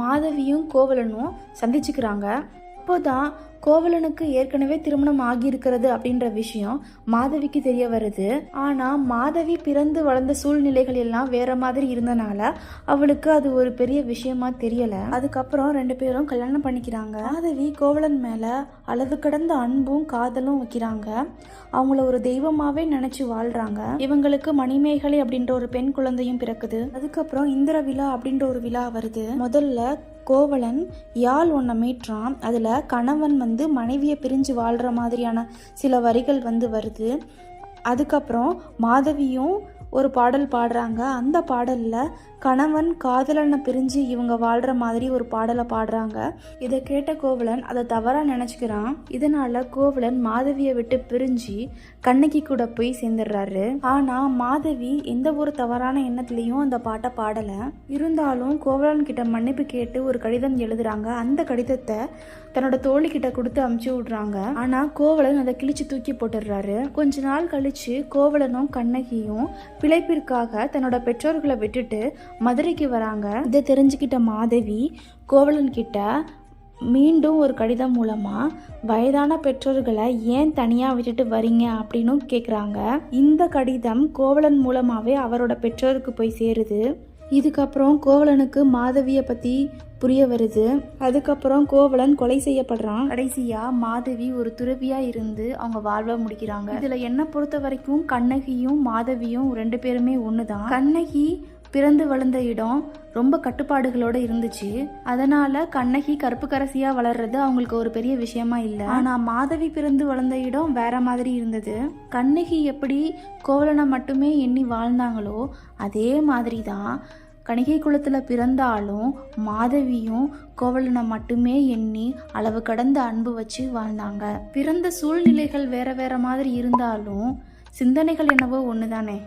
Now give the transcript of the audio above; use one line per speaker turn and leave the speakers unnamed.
மாதவியும் கோவலனும் சந்திச்சுக்கிறாங்க. அப்போதான் கோவலனுக்கு ஏற்கனவே திருமணம் ஆகியிருக்கிறது அப்படின்ற விஷயம் மாதவிக்கு தெரிய வருது. ஆனா மாதவி பிறந்து வளர்ந்த சூழ்நிலைகள் எல்லாம் வேற மாதிரி இருந்தனால அவளுக்கு அது ஒரு பெரிய விஷயமா தெரியல. அதுக்கப்புறம் ரெண்டு பேரும் கல்யாணம் பண்ணிக்கிறாங்க. மாதவி கோவலன் மேல அளவு கடந்த அன்பும் காதலும் வைக்கிறாங்க. அவங்கள ஒரு தெய்வமாவே நினைச்சு வாழ்றாங்க. இவங்களுக்கு மணிமேகலை அப்படின்ற ஒரு பெண் குழந்தையும் பிறக்குது. அதுக்கப்புறம் இந்திர விழா அப்படின்ற ஒரு விழா வருது. முதல்ல கோவலன் யாழ் ஒன்றை மீட்டுறான் அதில் கணவன் வந்து மனைவியை பிரிஞ்சு வாழ்கிற மாதிரியான சில வரிகள் வந்து வருது. அதுக்கப்புறம் மாதவியும் ஒரு பாடல் பாடுறாங்க. அந்த பாடலில் கணவன் காதலனை பிரிஞ்சு இவங்க வாழ்கிற மாதிரி ஒரு பாடலை பாடுறாங்க. இதை கேட்ட கோவலன் அதை தவறாக நினச்சிக்கிறான். இதனால் கோவலன் மாதவியை விட்டு பிரிஞ்சு கண்ணகி கூட போய் சேர்ந்துடுறாரு. ஆனால் மாதவி எந்த ஒரு தவறான எண்ணத்துலேயும் அந்த பாட்டை பாடலை. இருந்தாலும் கோவலன் கிட்ட மன்னிப்பு கேட்டு ஒரு கடிதம் எழுதுறாங்க. அந்த கடிதத்தை தன்னோட தோழி கிட்ட கொடுத்து அமுச்சு விடுறாங்க. ஆனால் கோவலன் அதை கிழிச்சு தூக்கி போட்டுடுறாரு. கொஞ்ச நாள் கழிச்சு கோவலனும் கண்ணகியும் பிழைப்பிற்காக தன்னோட பெற்றோர்களை விட்டுட்டு மதுரைக்கு வராங்க. இதை தெரிஞ்சுக்கிட்ட மாதவி கோவலன் கிட்ட மீண்டும் ஒரு கடிதம் மூலமாக வயதான பெற்றோர்களை ஏன் தனியாக விட்டுட்டு வரீங்க அப்படின்னு கேட்குறாங்க இந்த கடிதம் கோவலன் மூலமாகவே அவரோட பெற்றோருக்கு போய் சேருது. இதுக்கப்புறம் கோவலனுக்கு மாதவியை பற்றி புரிய வருது. அதுக்கப்புறம் கோவலன் கொலை செய்யப்படுறான். கடைசியா மாதவி ஒரு துறவியா இருந்து அவங்க வாழ்வை முடிக்கிறாங்க. இதுல என்ன பொறுத்த வரைக்கும் கண்ணகியும் மாதவியும் ரெண்டு பேருமே ஒண்ணுதான். கண்ணகி பிறந்து வளர்ந்த இடம் ரொம்ப கட்டுப்பாடுகளோட இருந்துச்சு. அதனால கண்ணகி கருப்பு கரசியா வளர்றது அவங்களுக்கு ஒரு பெரிய விஷயமா இல்ல. ஆனா மாதவி பிறந்து வளர்ந்த இடம் வேற மாதிரி இருந்தது. கண்ணகி எப்படி கோவலனை மட்டுமே எண்ணி வாழ்ந்தாங்களோ அதே மாதிரி தான் கணிகை குலத்தில் பிறந்தாலும் மாதவியும் கோவலனை மட்டுமே எண்ணி அளவு கடந்த அன்பு வச்சு வாழ்ந்தாங்க. பிறந்த சூழ்நிலைகள் வேற வேற மாதிரி இருந்தாலும் சிந்தனைகள் என்னவோ ஒன்று தானே